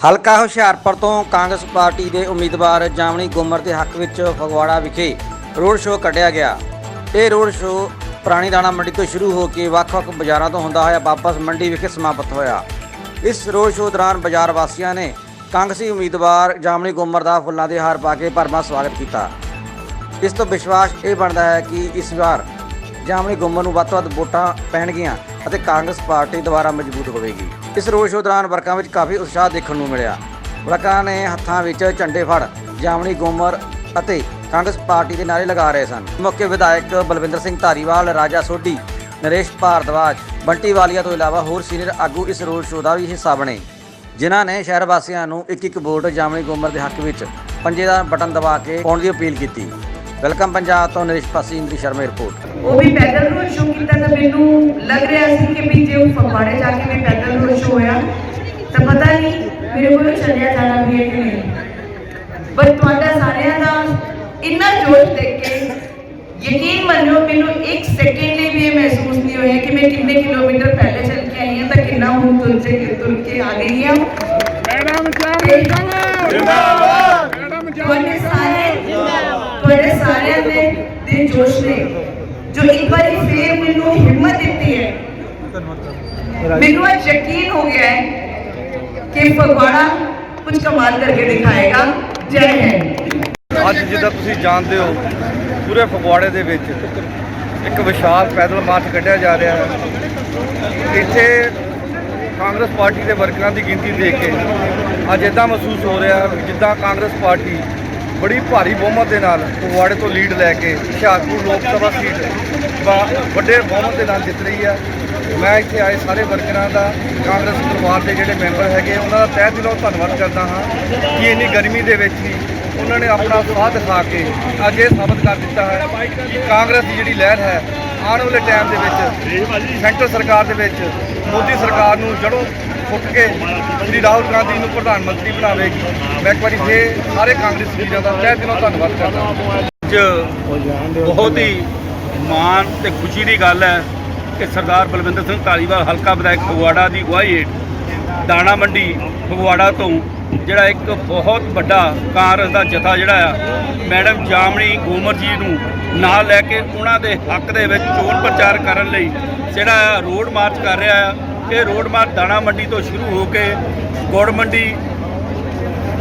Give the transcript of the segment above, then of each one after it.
ਹਲਕਾ ਹੁਸ਼ਿਆਰਪੁਰ ਤੋਂ ਕਾਂਗਰਸ ਪਾਰਟੀ ਦੇ ਉਮੀਦਵਾਰ ਜਾਮਣੀ ਗੁੰਮਰ ਦੇ ਹੱਕ ਵਿੱਚ ਫਗਵਾੜਾ ਵਿਖੇ ਰੋਡ ਸ਼ੋਅ ਕੱਢਿਆ ਗਿਆ। ਇਹ ਰੋਡ ਸ਼ੋਅ ਪੁਰਾਣੀ ਦਾਣਾ ਮੰਡੀ ਤੋਂ ਸ਼ੁਰੂ ਹੋ ਕੇ ਵੱਖ-ਵੱਖ ਬਾਜ਼ਾਰਾਂ ਤੋਂ ਹੁੰਦਾ ਹੋਇਆ ਵਾਪਸ ਮੰਡੀ ਵਿਖੇ ਸਮਾਪਤ ਹੋਇਆ। ਇਸ ਰੋਡ ਸ਼ੋਅ ਦੌਰਾਨ ਬਾਜ਼ਾਰ ਵਾਸੀਆਂ ਨੇ ਕਾਂਗਰਸੀ ਉਮੀਦਵਾਰ ਜਾਮਣੀ ਗੁੰਮਰ ਦਾ ਫੁੱਲਾਂ ਦੇ ਹਾਰ ਪਾ ਕੇ ਭਰਵਾਂ ਸਵਾਗਤ ਕੀਤਾ। ਇਸ ਤੋਂ ਵਿਸ਼ਵਾਸ ਇਹ ਬਣਦਾ ਹੈ ਕਿ ਇਸ ਵਾਰ ਜਾਮਣੀ ਗੁੰਮਰ ਨੂੰ ਵੱਧ ਤੋਂ ਵੱਧ ਵੋਟਾਂ ਪੈਣਗੀਆਂ ਅਤੇ ਕਾਂਗਰਸ ਪਾਰਟੀ ਦੁਬਾਰਾ ਮਜ਼ਬੂਤ ਹੋਵੇਗੀ। ਇਸ ਰੋਡ ਸ਼ੋਅ ਦੌਰਾਨ ਵਰਕਰਾਂ ਵਿੱਚ ਕਾਫੀ ਉਤਸ਼ਾਹ ਦੇਖਣ ਨੂੰ ਮਿਲਿਆ। ਵਰਕਰਾਂ ਨੇ ਹੱਥਾਂ ਵਿੱਚ ਝੰਡੇ ਫੜ ਜਾਮਣੀ ਗੋਮਰ ਅਤੇ ਕਾਂਗਰਸ ਪਾਰਟੀ ਦੇ ਨਾਰੇ ਲਗਾ ਰਹੇ ਸਨ। ਮੌਕੇ ਵਿਧਾਇਕ ਬਲਵਿੰਦਰ ਸਿੰਘ ਧਾਰੀਵਾਲ, ਰਾਜਾ ਸੋਢੀ, ਨਰੇਸ਼ ਭਾਰਦਵਾਜ, ਬੰਟੀ ਵਾਲੀਆ ਤੋਂ ਇਲਾਵਾ ਹੋਰ ਸੀਨੀਅਰ ਆਗੂ ਇਸ ਰੋਡ ਸ਼ੋਅ ਦਾ ਵੀ ਹਿੱਸਾ ਬਣੇ। ਜਿਨ੍ਹਾਂ ਨੇ ਸ਼ਹਿਰ ਵਾਸੀਆਂ ਨੂੰ ਇੱਕ ਇੱਕ ਵੋਟ ਜਾਮਣੀ ਗੋਮਰ ਦੇ ਹੱਕ ਵਿੱਚ ਪੰਜੇ ਦਾ ਬਟਨ ਦਬਾ ਕੇ ਪਾਉਣ ਦੀ ਅਪੀਲ ਕੀਤੀ। ਵੈਲਕਮ ਪੰਜਾਬ ਤੋਂ ਨਰੇਸ਼ ਪਾਸੀ ਇੰਦਰੀ ਸ਼ਰਮਾ ਰਿਪੋਰਟ ਉਹ ਵੀ ਪੈਦਲ ਰੋਡ ਸ਼ੋਅ ਕੀਤਾ ਤਾਂ ਮੈਨੂੰ ਲੱਗ ਰਿਹਾ ਸੀ ਕਿ ਵੀ ਜੇ ਉਹ ਫਗਵਾੜੇ ਜਾ ਕੇ ਵੀ ਪੈਦਲ ਰੋਡ ਸ਼ੋਅ ਹੋਇਆ ਤਾਂ ਪਤਾ ਨਹੀਂ ਮੇਰੇ ਕੋਲ ਚੱਲਿਆ ਜਾਣਾ ਵੀ ਹੈ ਕਿ ਨਹੀਂ ਪਰ ਤੁਹਾਡਾ ਸਾਰਿਆਂ ਦਾ ਇੰਨਾ ਜੋਸ਼ ਦੇਖ ਕੇ ਯਕੀਨ ਮੰਨੋ ਮੈਨੂੰ ਇੱਕ ਸੈਕਿੰਡ ਲਈ ਵੀ ਇਹ ਮਹਿਸੂਸ ਨਹੀਂ ਹੋਇਆ ਕਿ ਮੈਂ ਕਿੰਨੇ ਕਿਲੋਮੀਟਰ ਪਹਿਲੇ ਚੱਲ ਕੇ ਆਈ ਹਾਂ ਤਾਂ ਕਿੰਨਾ ਹੁਣ ਤੁਰ ਕੇ ਤੁਰ ਕੇ ਆ ਗਈ ਹਾਂ ਮੈਡਮ ਚਾਹ ਜਿੰਦਾਬਾਦ ਮੈਡਮ ਤੁਹਾਡੇ ਸਾਰੇ ਤੁਹਾਡੇ ਸਾਰਿਆਂ ਦੇ ਦੇ ਜੋਸ਼ ਨੇ, ਜੋ ਇੱਕ ਵਾਰੀ ਫੇਰ ਮੈਨੂੰ ਹਿੰਮਤ ਦਿੱਤੀ ਹੈ। ਮੈਨੂੰ ਅੱਜ ਯਕੀਨ ਹੋ ਗਿਆ ਹੈ ਕਿ ਫਗਵਾੜਾ ਕੁਝ ਕਮਾਲ ਕਰਕੇ ਦਿਖਾਏਗਾ। ਜੈ ਹਿੰਦ। ਅੱਜ ਜਿੱਦਾਂ ਤੁਸੀਂ ਜਾਣਦੇ ਹੋ, ਪੂਰੇ ਫਗਵਾੜੇ ਦੇ ਵਿੱਚ ਇੱਕ ਵਿਸ਼ਾਲ ਪੈਦਲ ਮਾਰਚ ਕੱਢਿਆ ਜਾ ਰਿਹਾ ਹੈ। ਇੱਥੇ ਕਾਂਗਰਸ ਪਾਰਟੀ ਦੇ ਵਰਕਰਾਂ ਦੀ ਗਿਣਤੀ ਦੇਖ ਕੇ ਅੱਜ ਇਦਾਂ ਮਹਿਸੂਸ ਹੋ ਰਿਹਾ ਜਿੱਦਾਂ ਕਾਂਗਰਸ ਪਾਰਟੀ ਬੜੀ ਭਾਰੀ ਬਹੁਮਤ ਦੇ ਨਾਲ ਫਗਵਾੜੇ ਤੋਂ ਲੀਡ ਲੈ ਕੇ ਹੁਸ਼ਿਆਰਪੁਰ ਲੋਕ ਸਭਾ ਸੀਟ ਵੱਡੇ ਬਹੁਮਤ ਦੇ ਨਾਲ ਜਿੱਤ ਰਹੀ ਹੈ। ਮੈਂ ਇੱਥੇ ਆਏ ਸਾਰੇ ਵਰਕਰਾਂ ਦਾ ਕਾਂਗਰਸ ਪਰਿਵਾਰ ਦੇ ਜਿਹੜੇ ਮੈਂਬਰ ਹੈਗੇ ਉਹਨਾਂ ਦਾ ਤਹਿ ਦਿਲੋਂ ਧੰਨਵਾਦ ਕਰਦਾ ਹਾਂ ਕਿ ਇੰਨੀ ਗਰਮੀ ਦੇ ਵਿੱਚ ਵੀ ਉਹਨਾਂ ਨੇ ਆਪਣਾ ਸਾਥ ਦਿਖਾ ਕੇ ਅੱਜ ਇਹ ਸਾਬਤ ਕਰ ਦਿੱਤਾ ਹੈ ਕਿ ਕਾਂਗਰਸ ਦੀ ਜਿਹੜੀ ਲਹਿਰ ਹੈ ਆਉਣ ਵਾਲੇ ਟਾਈਮ ਦੇ ਵਿੱਚ ਸੈਂਟਰ ਸਰਕਾਰ ਦੇ ਵਿੱਚ ਮੋਦੀ ਸਰਕਾਰ ਨੂੰ ਜੜੋਂ ਫੁੱਟ ਕੇ ਸ੍ਰੀ ਰਾਹੁਲ ਗਾਂਧੀ ਨੂੰ ਪ੍ਰਧਾਨ ਮੰਤਰੀ ਬਣਾਵੇਗੀ। ਮੈਂ ਇੱਕ ਵਾਰੀ ਫੇਰ ਸਾਰੇ ਕਾਂਗਰਸ ਵੀਰਾਂ ਦਾ ਤਹਿ ਦਿਲੋਂ ਧੰਨਵਾਦ ਕਰਦਾ ਅੱਜ ਬਹੁਤ ਹੀ ਮਾਣ ਤੇ ਖੁਸ਼ੀ ਦੀ ਗੱਲ ਹੈ ਕਿ ਸਰਦਾਰ ਬਲਵਿੰਦਰ ਸਿੰਘ ਧਾਲੀਵਾਲ ਹਲਕਾ ਵਿਧਾਇਕ ਫਗਵਾੜਾ ਦੀ ਅਗਵਾਈ ਹੇਠ ਦਾਣਾ ਮੰਡੀ ਫਗਵਾੜਾ ਤੋਂ ਜਿਹੜਾ ਇੱਕ ਬਹੁਤ ਵੱਡਾ ਕਾਂਗਰਸ ਦਾ ਜਥਾ ਜਿਹੜਾ ਆ, ਮੈਡਮ ਜਾਮਣੀ ਗੋਮਰ ਜੀ ਨੂੰ ਨਾਲ ਲੈ ਕੇ ਉਹਨਾਂ ਦੇ ਹੱਕ ਦੇ ਵਿੱਚ ਚੋਣ ਪ੍ਰਚਾਰ ਕਰਨ ਲਈ ਜਿਹੜਾ ਆ ਰੋਡ ਮਾਰਚ ਕਰ ਰਿਹਾ ਆ ਇਹ ਰੋਡ ਮਾਰਚ ਦਾਣਾ ਮੰਡੀ ਤੋਂ ਸ਼ੁਰੂ ਹੋ ਕੇ ਗੁੜ ਮੰਡੀ,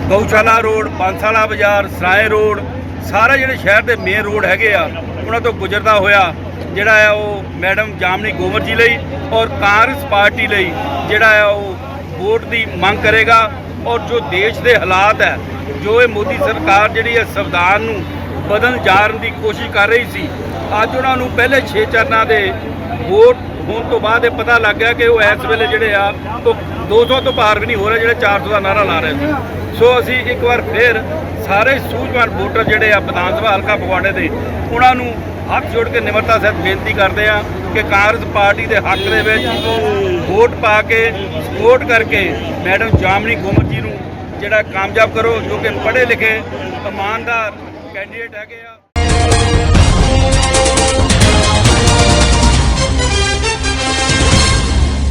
ਗਊਸ਼ਾਲਾ ਰੋਡ ਪੰਸਾਲਾ ਬਾਜ਼ਾਰ, ਸਰਾਏ ਰੋਡ, ਸਾਰੇ ਜਿਹੜੇ ਸ਼ਹਿਰ ਦੇ ਮੇਨ ਰੋਡ ਹੈਗੇ ਆ, ਉਹਨਾਂ ਤੋਂ ਗੁਜ਼ਰਦਾ ਹੋਇਆ, ਜਿਹੜਾ ਆ ਉਹ ਮੈਡਮ ਜਾਮਨੀ ਗੋਮਰ ਜੀ ਲਈ ਔਰ ਕਾਂਗਰਸ ਪਾਰਟੀ ਲਈ ਜਿਹੜਾ ਆ ਉਹ ਵੋਟ ਦੀ ਮੰਗ ਕਰੇਗਾ ਔਰ ਜੋ ਦੇਸ਼ ਦੇ ਹਾਲਾਤ ਹੈ, ਜੋ ਇਹ ਮੋਦੀ ਸਰਕਾਰ ਜਿਹੜੀ ਹੈ ਸੰਵਿਧਾਨ ਨੂੰ ਬਦਲ ਜਾਣ ਦੀ ਕੋਸ਼ਿਸ਼ ਕਰ ਰਹੀ ਸੀ, ਅੱਜ ਉਹਨਾਂ ਨੂੰ ਪਹਿਲੇ 6 ਚਰਨਾਂ ਦੇ ਵੋਟ ਹੋਣ ਤੋਂ ਬਾਅਦ ਇਹ ਪਤਾ ਲੱਗ ਗਿਆ ਕਿ ਉਹ ਇਸ ਵੇਲੇ ਜਿਹੜੇ ਆ, ਉਹ 200 ਤੋਂ ਪਾਰ ਵੀ ਨਹੀਂ ਹੋ ਰਹੇ, ਜਿਹੜੇ 400 ਦਾ ਨਾਰਾ ਲਾ ਰਹੇ ਸੀ। ਸੋ ਅਸੀਂ ਇੱਕ ਵਾਰ ਫਿਰ ਸਾਰੇ ਸੂਝਵਾਨ ਵੋਟਰ ਜਿਹੜੇ ਆ ਵਿਧਾਨ ਸਭਾ ਹਲਕਾ ਫਗਵਾੜੇ ਦੇ, ਉਹਨਾਂ ਨੂੰ ਹੱਥ ਜੋੜ ਕੇ ਨਿਮਰਤਾ ਸਹਿਤ ਬੇਨਤੀ ਕਰਦੇ ਆ ਕਿ ਕਾਂਗਰਸ ਪਾਰਟੀ ਦੇ ਹੱਕ ਦੇ ਵਿੱਚ ਵੋਟ ਪਾ ਕੇ, ਸਪੋਰਟ ਕਰਕੇ ਮੈਡਮ ਜਾਮਨੀ ਗੁਮਰ ਜੀ ਨੂੰ ਜਿਹੜਾ ਕਾਮਯਾਬ ਕਰੋ, ਜੋ ਕਿ ਪੜ੍ਹੇ ਲਿਖੇ, ਇਮਾਨਦਾਰ ਕੈਂਡੀਡੇਟ ਹੈਗੇ ਆ।